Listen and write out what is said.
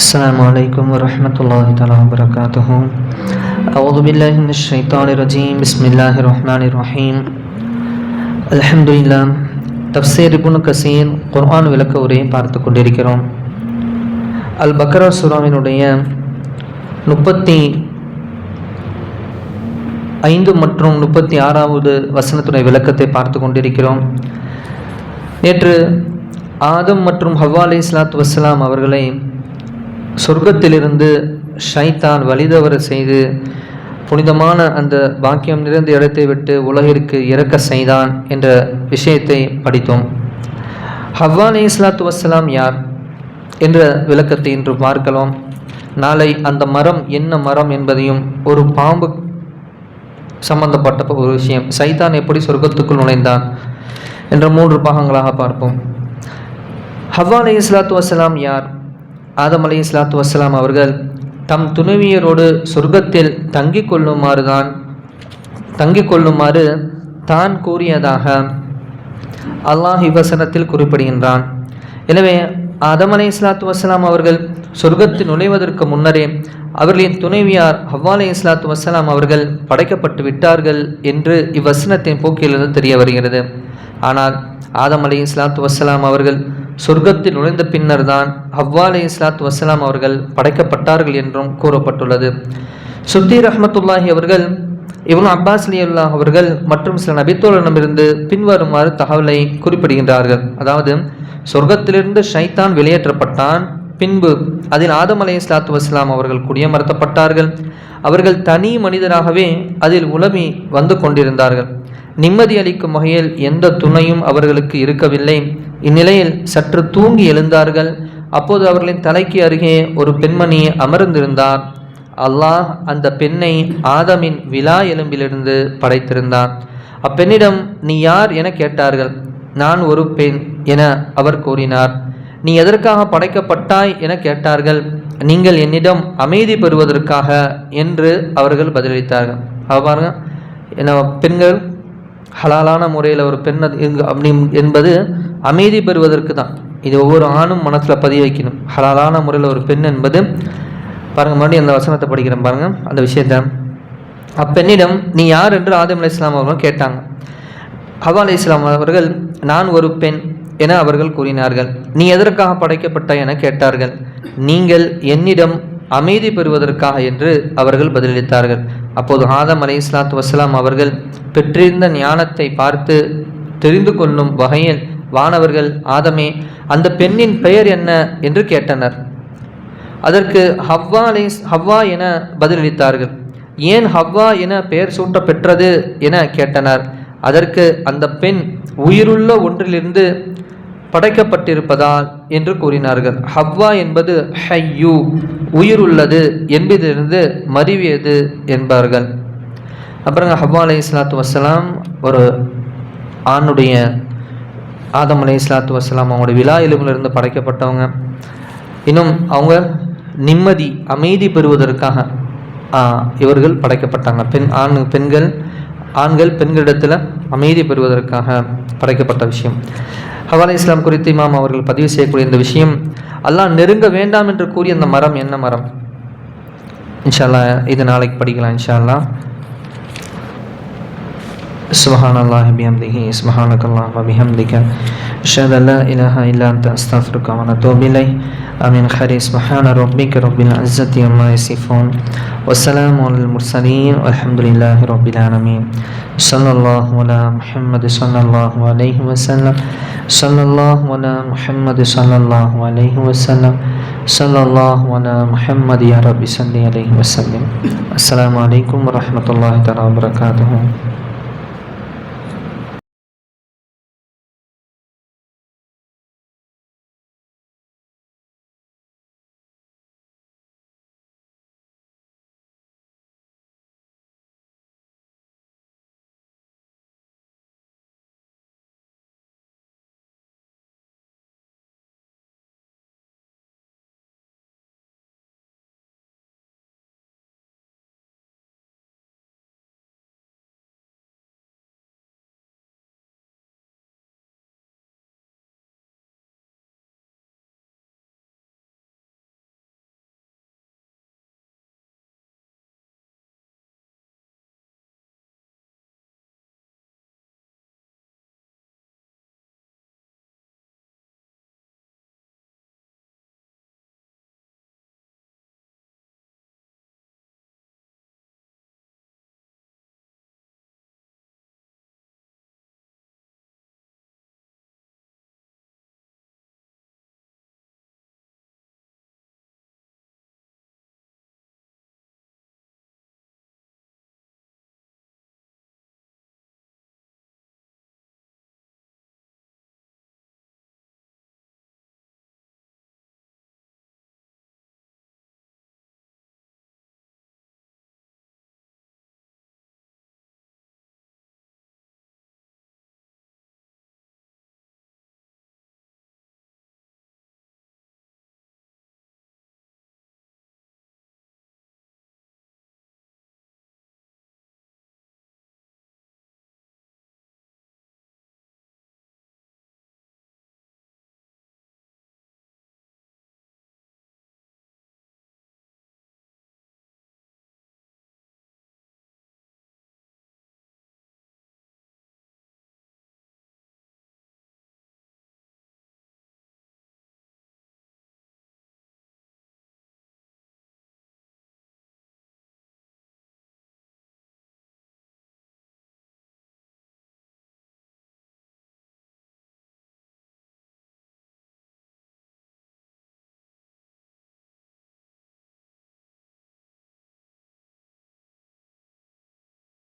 السلام عليكم ورحمة الله تعالى وبركاته أعوذ بالله من الشيطان الرجيم بسم الله الرحمن الرحيم الحمد لله தப்சீர் இபுன் கசீர் குர்ஆன் விளக்க உரையை பார்த்து கொண்டிருக்கிறோம் அல் பக்ரா சுராவினுடைய முப்பத்தி ஐந்து மற்றும் முப்பத்தி ஆறாவது வசனத்துடைய விளக்கத்தை பார்த்து கொண்டிருக்கிறோம் நேற்று ஆதம் மற்றும் ஹவ்வா அலி இஸ்லாத்து வசலாம் அவர்களை சொர்க்கத்திலிருந்து ஷைத்தான் வழிதவர செய்து புனிதமான அந்த பாக்கியம் நிறைந்த இடத்தை விட்டு உலகிற்கு இறக்க செய்தான் என்ற விஷயத்தை படித்தோம். ஹவ்வா அலி இஸ்லாத்து வசலாம் யார் என்ற விளக்கத்தை இன்று பார்க்கலாம். நாளை அந்த மரம் என்ன மரம் என்பதையும் ஒரு பாம்பு சம்பந்தப்பட்ட ஒரு விஷயம். சைதான் எப்படி சொர்க்கத்துக்குள் நுழைந்தான் என்ற மூன்று பாகங்களாக பார்ப்போம். ஹவ்வா அலி இஸ்லாத்து வசலாம் யார் ஆதம் அலி இஸ்லாத்து வசலாம் அவர்கள் தம் துணைவியரோடு சொர்க்கத்தில் தங்கிக் கொள்ளுமாறு தான் தங்கிக் கொள்ளுமாறு தான் கூறியதாக அல்லாஹ் இவ்வசனத்தில் குறிப்பிடுகின்றான். எனவே ஆதம் அலி இஸ்லாத்து வசலாம் அவர்கள் சொர்க்கத்தில் நுழைவதற்கு முன்னரே அவர்களின் துணைவியார் ஹவ்வா இஸ்லாத்து வசலாம் அவர்கள் படைக்கப்பட்டு விட்டார்கள் என்று இவ்வசனத்தின் போக்கிலிருந்து தெரிய வருகிறது. ஆனால் ஆதம் அலி இஸ்லாத்து வசலாம் அவர்கள் சொர்க்கத்தில் நுழைந்த பின்னர் தான் ஹவ்வா அலி இஸ்லாத்து வசலாம் அவர்கள் படைக்கப்பட்டார்கள் என்றும் கூறப்பட்டுள்ளது. சுத்தி ரஹமத்துல்லாஹி அவர்கள் இவனு அப்பாஸ் அலியுல்லா அவர்கள் மற்றும் சில நபித்தோழனிடமிருந்து பின்வருமாறு தகவலை குறிப்பிடுகின்றார்கள். அதாவது சொர்க்கத்திலிருந்து ஷைத்தான் வெளியேற்றப்பட்டான் பின்பு அதில் ஆதம் அலை இஸ்லாத்து வஸ்லாம் அவர்கள் குடியமர்த்தப்பட்டார்கள். அவர்கள் தனி மனிதராகவே அதில் உலமி வந்து கொண்டிருந்தார்கள். நிம்மதி அளிக்கும் வகையில் எந்த துணையும் அவர்களுக்கு இருக்கவில்லை. இந்நிலையில் சற்று தூங்கி எழுந்தார்கள். அப்போது அவர்களின் தலைக்கு அருகே ஒரு பெண்மணி அமர்ந்திருந்தார். அல்லாஹ் அந்த பெண்ணை ஆதமின் விழா எலும்பிலிருந்து படைத்திருந்தார் அப்பெண்ணிடம் நீ யார் என கேட்டார்கள்? நான் ஒரு பெண் என அவர் கூறினார். நீ எதற்காக படைக்கப்பட்டாய் என கேட்டார்கள்? நீங்கள் என்னிடம் அமைதி பெறுவதற்காக என்று அவர்கள் பதிலளித்தார்கள். அவ பாருங்க என்ன பெண்கள் ஹலாலான முறையில் ஒரு பெண் அப்படி என்பது அமைதி பெறுவதற்கு தான். இது ஒவ்வொரு ஆணும் மனசில் பதிய வைக்கணும். ஹலாலான முறையில் ஒரு பெண் என்பது பாருங்கள் மறுபடியும் அந்த வசனத்தை படிக்கிறேன் பாருங்கள் அந்த விஷயத்த. அப்பெண்ணிடம் நீ யார்? என்று ஆதம் அலி இஸ்லாம் அவர்கள் கேட்டாங்க. ஹவா அலி இஸ்லாம் அவர்கள் நான் ஒரு பெண் என அவர்கள் கூறினார்கள். நீ எதற்காக படைக்கப்பட்ட? என கேட்டார்கள். நீங்கள் என்னிடம் அமைதி பெறுவதற்காக என்று அவர்கள் பதிலளித்தார்கள். அப்போது ஆதம் அலி இஸ்லாத்து வசலாம் அவர்கள் பெற்றிருந்த ஞானத்தை பார்த்து தெரிந்து கொள்ளும் வகையில் வானவர்கள் ஆதமே அந்த பெண்ணின் பெயர் என்ன என்று கேட்டனர். அதற்கு ஹவ்வா அலி ஹவ்வா என பதிலளித்தார்கள். ஏன் ஹவ்வா என பெயர் சூட்ட பெற்றது என கேட்டனர். அதற்கு அந்த பெண் உயிருள்ள ஒன்றிலிருந்து படைக்கப்பட்டிருப்பதால் என்று கூறினார்கள். ஹவ்வா என்பது ஹையூ உயிருள்ளது என்பதிலிருந்து மறிவியது என்பார்கள். அப்புறம் ஹவ்வா அலி இஸ்லாத்து வசலாம் ஒரு ஆணுடைய ஆதம் அலி இஸ்லாத்து வசலாம் அவங்களுடைய விழா எலும்பிலிருந்து படைக்கப்பட்டவங்க. இன்னும் அவங்க நிம்மதி அமைதி பெறுவதற்காக இவர்கள் படைக்கப்பட்டாங்க. பெண் ஆண் பெண்கள் ஆண்கள் பெண்களிடத்தில் அமைதி பெறுவதற்காக படைக்கப்பட்ட விஷயம். ஹவாலி இஸ்லாம் குறித்து இமாம் அவர்கள் பதிவு செய்யக்கூடிய இந்த விஷயம் அல்லாஹ் நெருங்க வேண்டாம் என்று கூறிய அந்த மரம் என்ன மரம்? இன்ஷால்லா இது நாளைக்கு படிக்கலாம் இன்ஷால்லா سبحان الله بحمده سبحانك اللهم وبحمدك أشهد أن لا إله إلا أنت أستغفرك ونتوب إليه آمين خير سبحان ربك رب العزة عما يصفون والسلام على المرسلين والحمد لله رب العالمين صلى الله على محمد صلى الله عليه وسلم صلى الله على محمد صلى الله عليه وسلم صلى الله على محمد يا رب صل عليه وسلم السلام عليكم ورحمة الله تعالى وبركاته